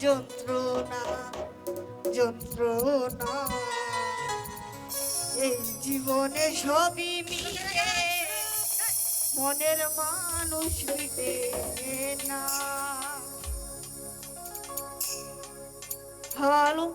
যন্ত্রণা? যন্ত্রণা। এই জীবনে সবই মিলে মনের মানুষ মিলে না। হ্যালো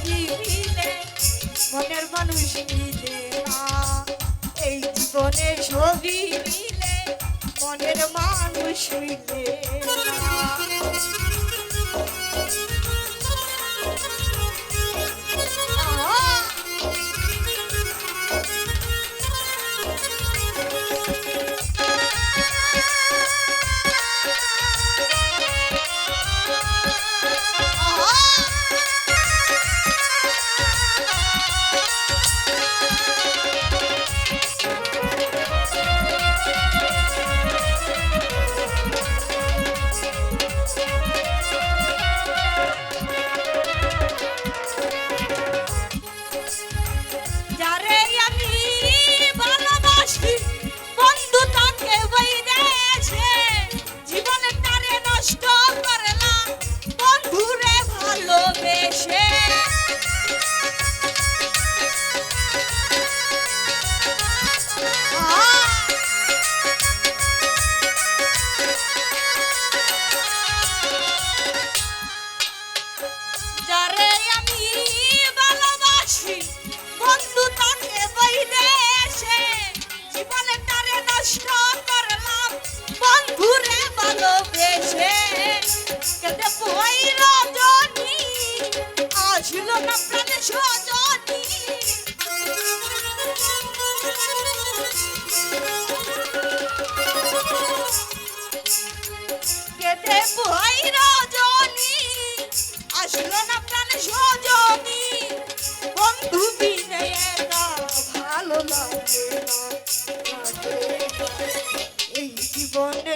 মানুষ মিলে এই জীবনে ছবি মিলে মনের মানুষ মিলে।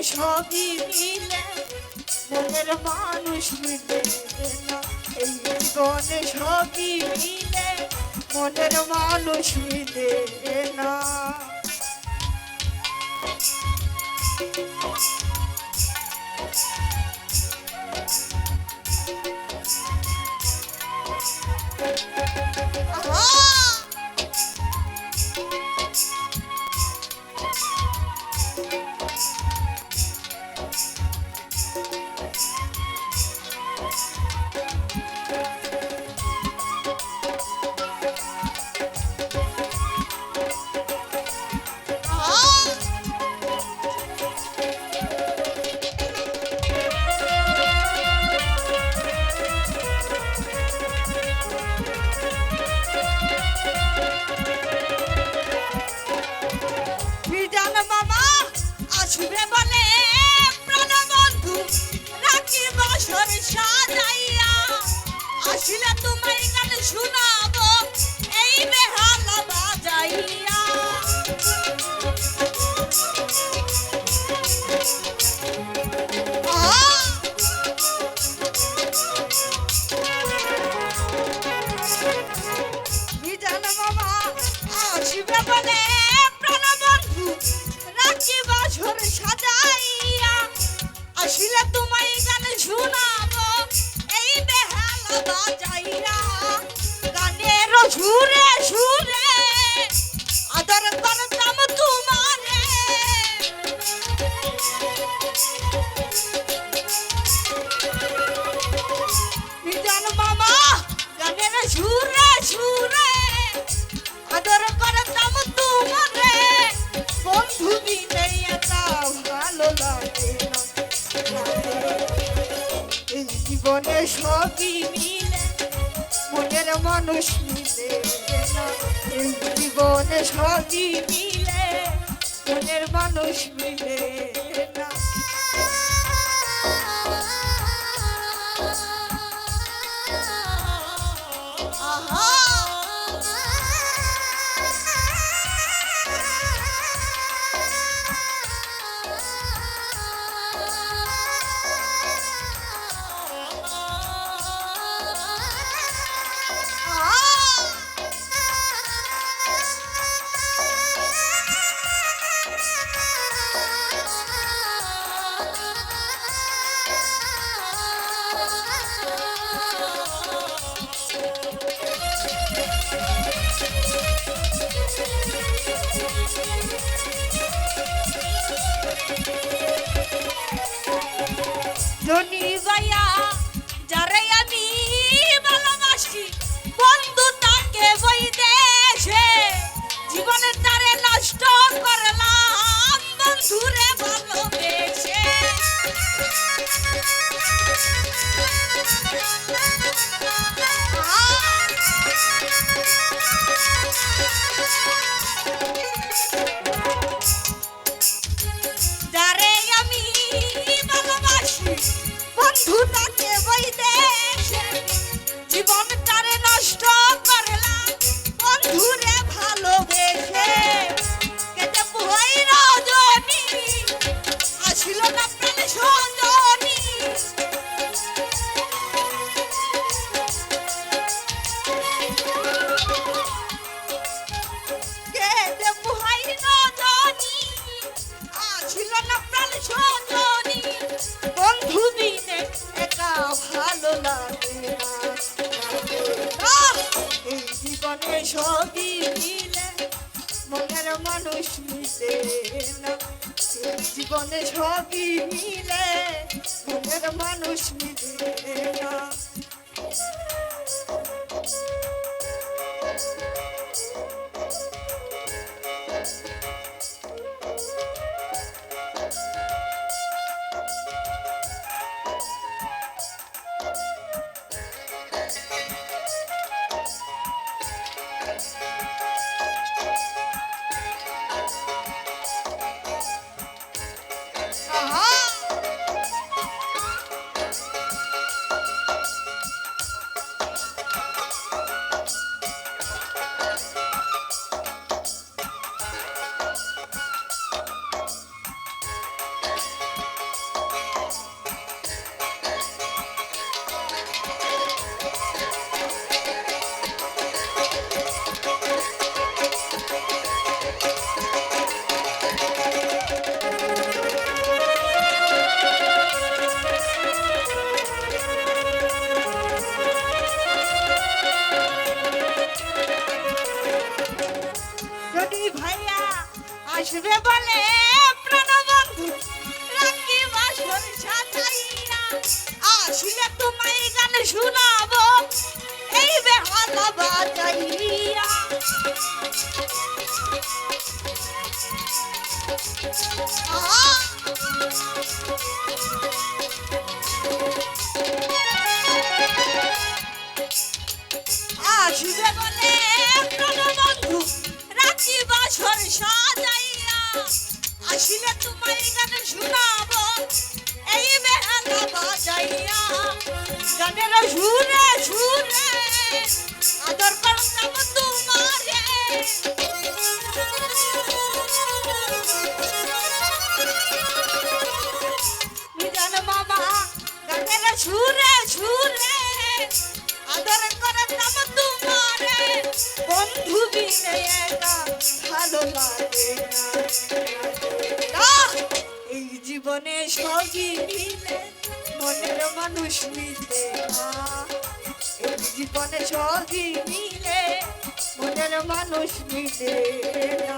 সবই মিলে মনের মানুষ মিলে এই জীবনে সবই মিলে মনের মানুষ মিলে না। জীবনে সবই মিলে মনের মানুষ মিলে জীবনে সবই মিলে মনের মানুষ মিলে। না ধনী ভাই আছে সবই মিলে মনের মানুষ মিলে না আসবে বলে প্রাণবন্ধু রাখি বাসন সাজাইয়া আসলে তোমায় গান শোনাবো এই বেহালা এই জীবনে সবই মনের মানুষ মিলে এই জীবনে সবই মিলে মনের মানুষ মিলে না।